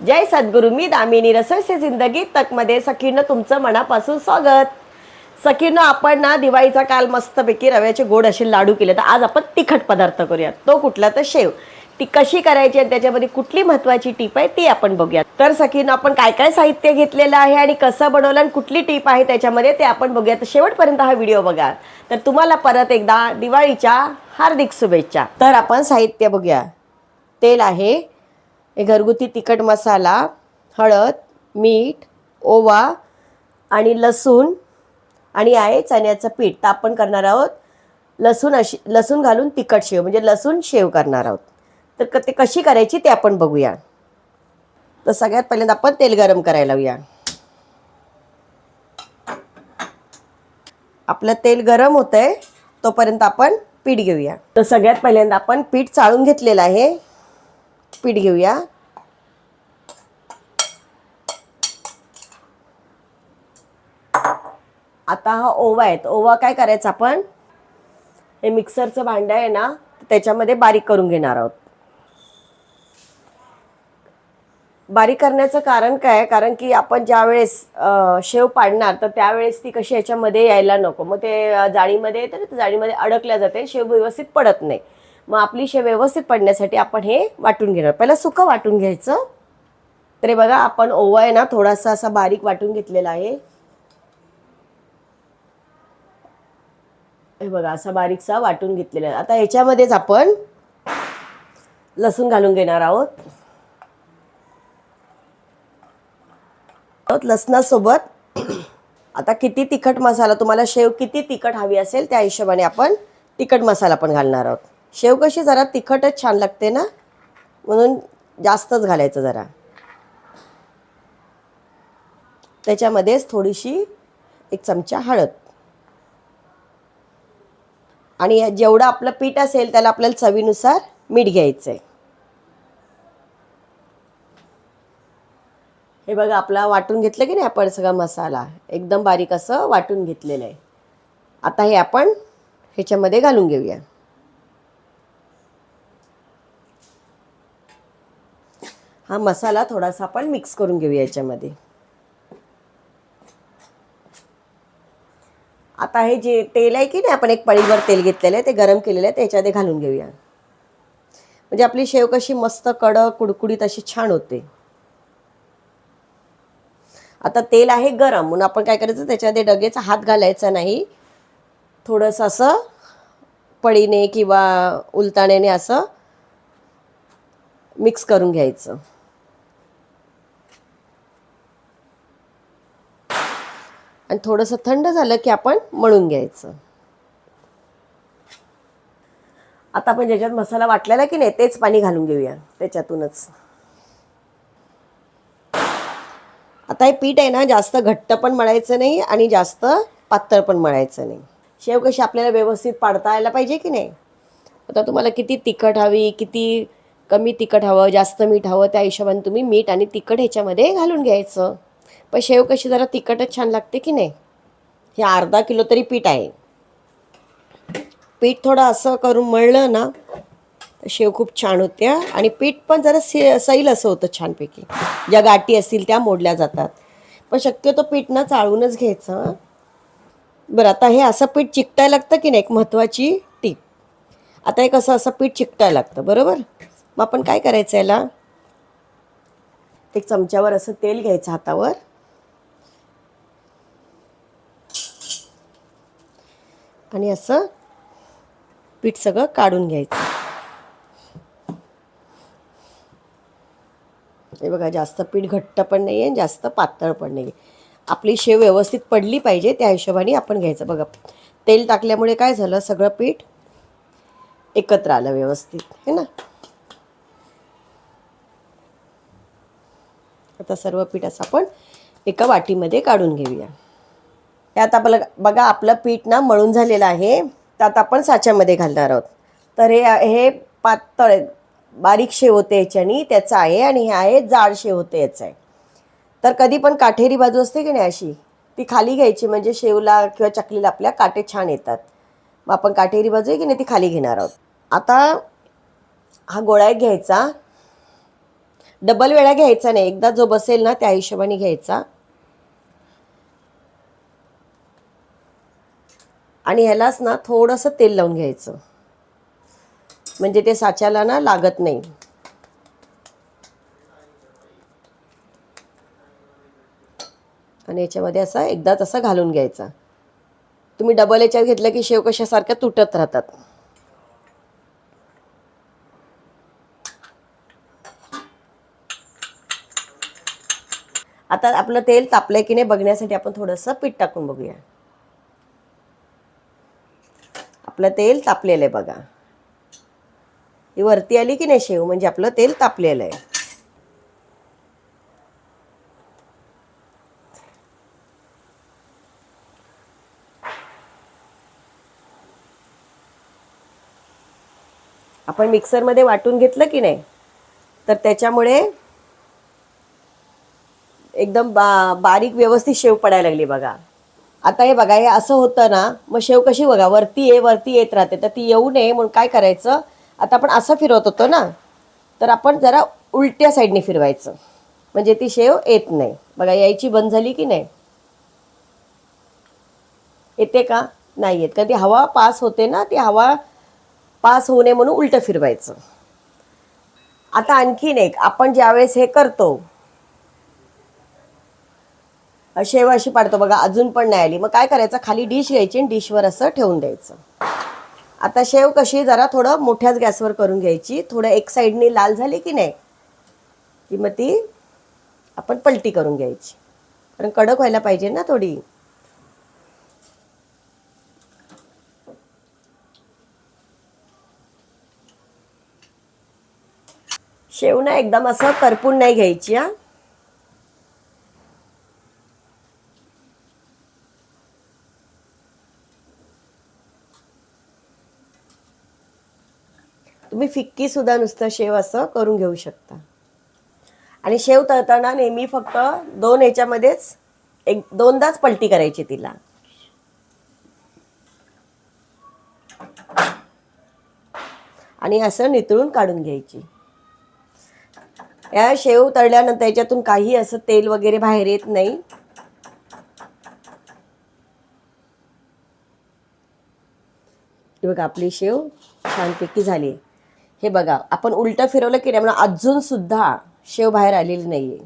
जय सद्गुरू मी दामिनी रसोईचे जिंदगी तकमध्ये सखीनं तुमचं मनापासून स्वागत. सखीनं आपण ना दिवाळीचा काल मस्तपैकी रव्याचे गोड असे लाडू केले तर आज आपण तिखट पदार्थ करूयात. तो कुठला तर शेव. ती कशी करायची आणि त्याच्यामध्ये कुठली महत्वाची टीप आहे ती आपण बघूया तर सखीनं आपण काय काय साहित्य घेतलेलं आहे आणि कसं बनवलं आणि कुठली टीप आहे त्याच्यामध्ये ते आपण बघूया तर शेवटपर्यंत हा व्हिडिओ बघा. तर तुम्हाला परत एकदा दिवाळीच्या हार्दिक शुभेच्छा. तर आपण साहित्य बघूया. तेल आहे हे घरगुती तिखट मसाला हळद मीठ ओवा आणि लसूण आणि आहे चण्याचं पीठ. तर आपण करणार आहोत लसूण अशी लसूण घालून तिखट शेव म्हणजे लसूण शेव करणार आहोत. तर क- ते कशी करायची ते आपण बघूया. तर सगळ्यात पहिल्यांदा आपण तेल गरम करायला लावूया. आपलं तेल गरम होत आहे तोपर्यंत आपण पीठ घेऊया. तर सगळ्यात पहिल्यांदा आपण पीठ चाळून घेतलेलं आहे. पीठ घेऊया. आता हा ओवा आहे. ओवा काय करायचा आपण? हे मिक्सरचं भांडं आहे ना त्याच्यामध्ये बारीक करून घेणार आहोत. बारीक करण्याचं कारण काय? आहे? कारण की आपण ज्या वेळेस शेव पाडणार तर त्यावेळेस ती कशी याच्यामध्ये यायला नको. मग ते जाळीमध्ये येते ना, तर जाळीमध्ये अडकल्या जाते शेव व्यवस्थित पडत नाही. मग आपली शेव व्यवस्थित पडण्यासाठी आपण हे वाटून घेणार पहिला सुकं वाटून घ्यायचं. तर बघा आपण ओवा आहे ना थोडासा असा बारीक वाटून घेतलेला आहे. हे बघा असा बारीकसा वाटून घेतलेला आहे. आता ह्याच्यामध्येच आपण लसूण घालून घेणार आहोत. आहोत लसणासोबत आता किती तिखट मसाला तुम्हाला शेव किती तिखट हवी असेल त्या हिशोबाने आपण तिखट मसाला पण घालणार आहोत. शेव कशी जरा तिखटच छान लागते ना? म्हणून जास्तच घालायचं जरा. त्याच्यामध्येच थोडीशी एक चमचा हळद. आणि जेवढं आपलं पीठ असेल त्याला आपल्याला चवीनुसार मीठ घ्यायचं आहे हे बघा आपला वाटून घेतलं की नाही आपण सगळा मसाला? एकदम बारीक असं वाटून घेतलेलं आहे. आता हे आपण ह्याच्यामध्ये घालून घेऊया. हा मसाला थोडासा आपण मिक्स करून घेऊया याच्यामध्ये. आता हे जे तेल आहे की नाही आपण एक पळीवर तेल घेतलेलं आहे ते गरम केलेलं आहे त्याच्यामध्ये घालून घेऊया. म्हणजे आपली शेव कशी मस्त कडक कुडकुडीत अशी छान होते. आता तेल आहे गरम म्हणून आपण काय करायचं त्याच्यामध्ये डगेचा हात घालायचा नाही. थोडंसं असं पळीने किंवा उलताण्याने असं मिक्स करून घ्यायचं. आणि थोडंसं थंड झालं की आपण मळून घ्यायचं. आता आपण ज्याच्यात मसाला वाटलेला की नाही तेच पाणी घालून घेऊया त्याच्यातूनच. आता हे पीठ आहे ना जास्त घट्ट पण मळायचं नाही आणि जास्त पातळ पण मळायचं नाही. शेव कशी आपल्याला व्यवस्थित पाडता यायला पाहिजे की नाही? आता तुम्हाला किती तिखट हवी किती कमी तिखट हवं जास्त मीठ हवं त्या हिशोबाने तुम्ही मीठ आणि तिखट ह्याच्यामध्ये घालून घ्यायचं. पण शेव कशी जरा तिखटच छान लागते की नाही? हे अर्धा किलो तरी पीठ आहे. पीठ थोडं असं करून मळलं ना शेव खूप छान होत्या. आणि पीठ पण जरा से सैल असं होतं छानपैकी. ज्या गाठी असतील त्या मोडल्या जातात. पण शक्यतो पीठ ना चाळूनच घ्यायचं बरं आता हे असं पीठ चिकटायला लागतं की नाही? एक महत्त्वाची टीप. आता हे कसं असं पीठ चिकटायला लागतं बरोबर? मग आपण काय करायचं याला? एक चमच्यावर असं तेल घ्यायचं हातावर. आणि असं पीठ सगळं काढून घ्यायचं. हे बघा जास्त पीठ घट्ट पण नाही आहे जास्त पातळ पण नाही आहे आपली शेव व्यवस्थित पडली पाहिजे त्या हिशोबाने आपण घ्यायचं. बघा तेल टाकल्यामुळे काय झालं? सगळं पीठ एकत्र आलं व्यवस्थित है ना? आता सर्व पीठ असं आपण एका वाटीमध्ये काढून घेऊया. त्यात आपलं बघा आपलं पीठ ना मळून झालेलं आहे. त्यात आपण साच्यामध्ये घालणार आहोत. तर हे हे पातळ बारीक शेव होते याच्यानी त्याचं आहे आणि हे आहे जाड शेव होते याचं आहे. तर कधी पण काठेरी बाजू असते की नाही अशी? ती खाली घ्यायची म्हणजे शेवला किंवा चकलीला आपल्या काटे छान येतात. मग आपण काटेरी बाजू आहे की नाही ती खाली घेणार आहोत. आता हा गोळा एक घ्यायचा. डबल वेळा घ्यायचा नाही. एकदा जो बसेल ना त्या हिशोबाने घ्यायचा. आणि ह्यालाच ना थोडंसं तेल लावून घ्यायचं. म्हणजे ते साच्याला ना लागत नाही. आणि याच्यामध्ये असा एकदाच असा घालून घ्यायचा. तुम्ही डबल याच्यात घेतलं की शेव कशासारख्या तुटत राहतात. आता आपलं तेल तापलंय की नाही बघण्यासाठी आपण थोडंसं पीठ टाकून बघूया. आपलं तेल तापलेलं आहे बघा. ही वरती आली की नाही शेव? म्हणजे आपलं तेल तापलेलं आहे. आपण मिक्सरमध्ये वाटून घेतलं की नाही? तर त्याच्यामुळे एकदम बा बारीक व्यवस्थित शेव पडायला लागली बघा. आता हे बघा हे असं होतं ना मग शेव कशी बघा वरती ये वरती येत राहते. तर ती येऊ नये म्हणून काय करायचं? आता आपण असं फिरवत होतो ना तर आपण जरा उलट्या साईडने फिरवायचं. म्हणजे ती शेव येत नाही. बघा यायची बंद झाली की नाही? येते का? नाही येत. कारण ती हवा पास होते ना ती हवा पास होऊ नये म्हणून उलटं फिरवायचं. आता आणखीन एक आपण ज्यावेळेस हे करतो शेव अशी पाडतो बघा अजून पण नाही आली. मग काय करायचं? खाली डिश घ्यायची आणि डिशवर असं ठेवून द्यायचं. आता शेव कशी जरा थोडं मोठ्याच गॅसवर करून घ्यायची. थोडं एक साईडनी लाल झाली की नाही की मग ती आपण पलटी करून घ्यायची. कारण कडक व्हायला पाहिजे ना थोडी. शेव ना एकदम असं करपून नाही घ्यायची हा. तुम्ही फिक्की सुद्धा नुसतं शेव असं करून घेऊ शकता. आणि शेव तळताना नेहमी फक्त दोन ह्याच्यामध्येच एक दोनदाच पलटी करायची तिला. आणि असं नितळून काढून घ्यायची. या शेव तळल्यानंतर याच्यातून काही असं तेल वगैरे बाहेर येत नाही. बघा आपली शेव छानपैकी झाली हे बघा आपण उलटं फिरवलं की नाही म्हणून अजून सुद्धा शेव बाहेर आलेली नाहीये.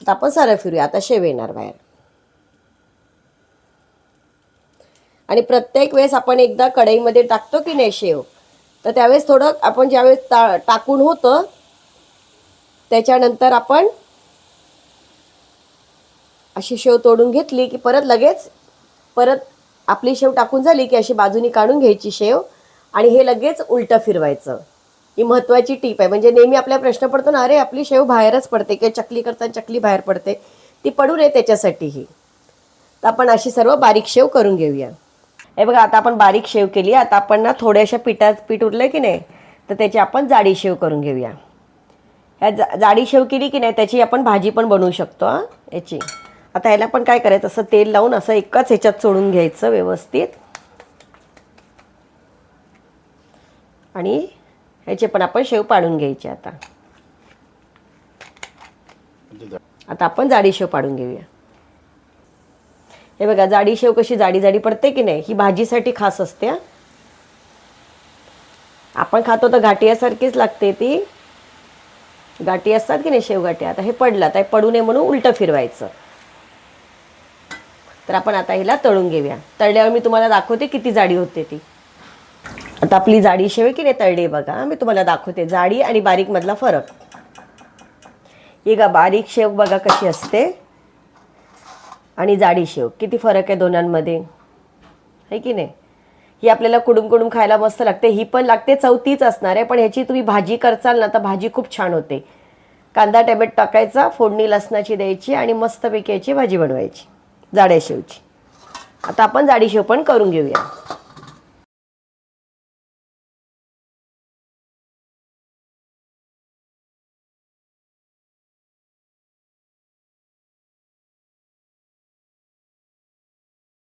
आता आपण सारं फिरूया आता शेव येणार बाहेर. आणि प्रत्येक वेळेस आपण एकदा कढईमध्ये टाकतो की नाही शेव तर त्यावेळेस थोडं आपण ज्यावेळेस ता टाकून होतं त्याच्यानंतर आपण अशी शेव तोडून घेतली की परत लगेच परत आपली शेव टाकून झाली की अशी बाजूनी काढून घ्यायची शेव आणि हे लगेच उलटं फिरवायचं. ही महत्त्वाची टीप आहे. म्हणजे नेहमी आपल्या प्रश्न पडतो ना अरे आपली शेव बाहेरच पडते किंवा चकली करताना चकली बाहेर पडते? ती पडू नये त्याच्यासाठीही. तर आपण अशी सर्व बारीक शेव करून घेऊया. हे बघा आता आपण बारीक शेव केली. आता आपण ना थोड्याशा पिठात पीठ उरलं की नाही तर त्याची आपण जाडी शेव करून घेऊया. ह्या जा जाडी शेव केली की नाही त्याची आपण भाजी पण बनवू शकतो हां याची. आता ह्याला पण काय करायचं? असं तेल लावून असं एकाच ह्याच्यात सोडून घ्यायचं व्यवस्थित. आणि ह्याचे पण आपण शेव पाडून घ्यायचे आता. आता आपण जाडी शेव पाडून घेऊया. हे बघा जाडी शेव कशी जाडी जाडी पडते की नाही ही भाजीसाठी खास असते आपण खातो तर घाटियासारखीच लागते ती. गाठी असतात की नाही शेवगाठी आता हे पडलं आता हे पडू नये म्हणून उलटं फिरवायचं. तर आपण आता हिला तळून घेऊया. तळल्यावर मी तुम्हाला दाखवते किती जाडी होते ती. आता आपली जाडी शेव आहे? की नाही तळली बघा. मी तुम्हाला दाखवते. जाडी आणि बारीक मधला फरक. ही का बारीक शेव बघा कशी असते. आणि जाडी शेव. किती फरक आहे दोनांमध्ये? आहे की नाही? ही आपल्याला कुडूम कुडूम खायला मस्त लागते. ही पण लागते. चौथीच असणार आहे. पण ह्याची तुम्ही भाजी करचाल ना तर भाजी खूप छान होते. कांदा टॅबेट टाकायचा. फोडणी लसणाची द्यायची आणि मस्तपैकी याची भाजी बनवायची. जाड्या शेवची. आता आपण जाडी शेव पण करून घेऊया.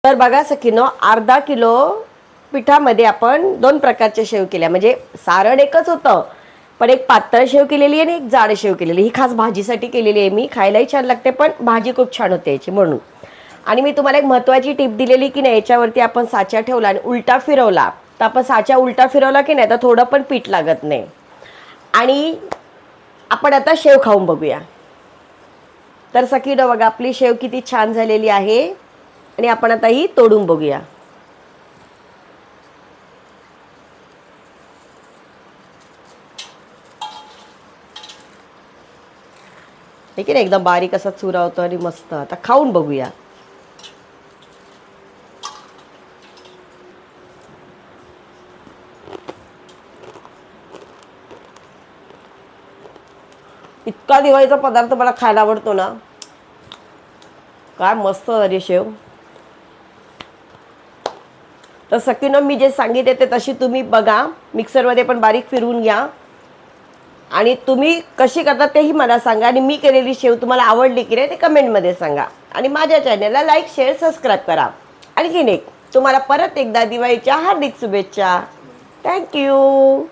तर बघा सखीनो अर्धा किलो पिठामध्ये आपण दोन प्रकारच्या शेव केल्या म्हणजे सारण एकच होतं पण एक पातळ शेव केलेली आहे आणि एक जाड शेव केलेली ही खास भाजीसाठी केलेली आहे मी. खायलाही छान लागते पण भाजी खूप छान होते याची म्हणून. आणि मी तुम्हाला एक महत्त्वाची टीप दिलेली की नाही याच्यावरती आपण साचा ठेवला आणि उलटा फिरवला. तर आपण साचा उलटा फिरवला की नाही तर थोडं पण पीठ लागत नाही. आणि आपण आता शेव खाऊन बघूया. तर सखीनं बघा आपली शेव किती छान झालेली आहे. आणि आपण आता ही तोडून बघूया. ठीक आहे ना एकदम बारीक असा चुरा होतो आणि मस्त. आता खाऊन बघूया. इतका दिवाळीचा पदार्थ मला खायला आवडतो ना. काय मस्त अरे शेव. तर सकीनं मी जे सांगितले ते तशी तुम्ही बघा. मिक्सरमध्ये पण बारीक फिरवून घ्या. आणि तुम्ही कशी करता तेही मला सांगा. आणि मी केलेली शेव तुम्हाला आवडली की नाही ते कमेंटमध्ये सांगा. आणि माझ्या चॅनलला लाईक शेअर सबस्क्राईब करा. आणखीन एक तुम्हाला परत एकदा दिवाळीच्या हार्दिक शुभेच्छा. थँक्यू